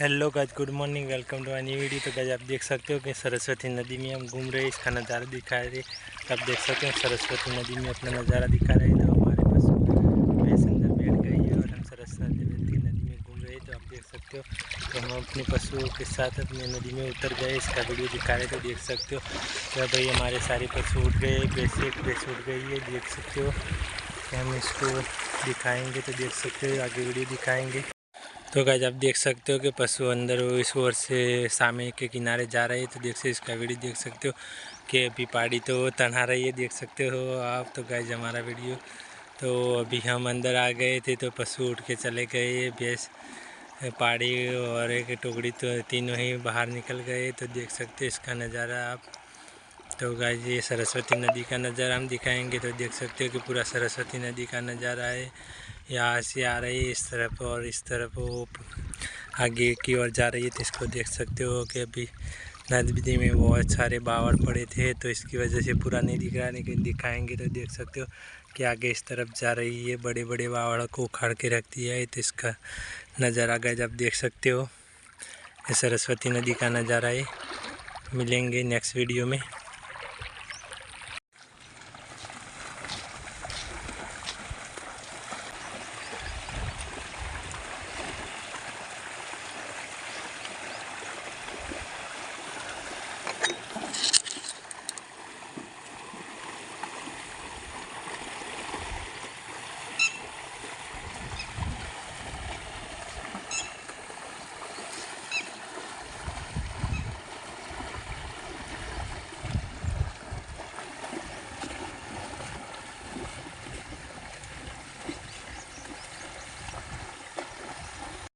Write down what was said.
Hello guys good morning welcome to new video तो guys आप देख सकते हो कि सरस्वती नदी में हम घूम रहे हैं, इसका नज़ारा दिखा रहे तो आप देख सकते हो सरस्वती नदी में अपना नज़ारा दिखा रहे तो हमारे पास पैसेंजर बैठ गई है और हम सरस्वती नदी में घूम रहे हैं। तो आप देख सकते हो तो हम अपने पशुओं के साथ अपनी नदी में उतर गए, इसका वीडियो दिखा रहे तो देख सकते हो, क्या भाई हमारे सारे पशु उठ गए एक भैंस उठ गई है। देख सकते हो हम इसको दिखाएँगे तो देख सकते हो, आगे वीडियो दिखाएँगे। तो गाइज़ आप देख सकते हो कि पशु अंदर इस ओर से सामे के किनारे जा रहे हैं तो देख सकते इसका वीडियो देख सकते हो कि अभी पहाड़ी तो तनहा रही है, देख सकते हो आप। तो गाइज़ हमारा वीडियो तो अभी हम अंदर आ गए थे तो पशु उठ के चले गए भैंस पहाड़ी और एक टुकड़ी तो तीनों ही बाहर निकल गए तो देख सकते हो इसका नज़ारा आप। तो गाइज़ ये सरस्वती नदी का नज़ारा हम दिखाएँगे तो देख सकते हो कि पूरा सरस्वती नदी का नज़ारा है। यहाँ से आ रही है, इस तरफ़ और इस तरफ़ वो आगे की ओर जा रही है तो इसको देख सकते हो कि अभी नदी में बहुत सारे बावड़ पड़े थे तो इसकी वजह से पूरा नहीं दिख रहा, लेकिन दिखाएँगे तो देख सकते हो कि आगे इस तरफ़ जा रही है बड़े बड़े बावड़ को उखाड़ के रखती है तो इसका नज़ारा गए जब देख सकते हो। सरस्वती नदी का नज़ारा है। मिलेंगे नेक्स्ट वीडियो में।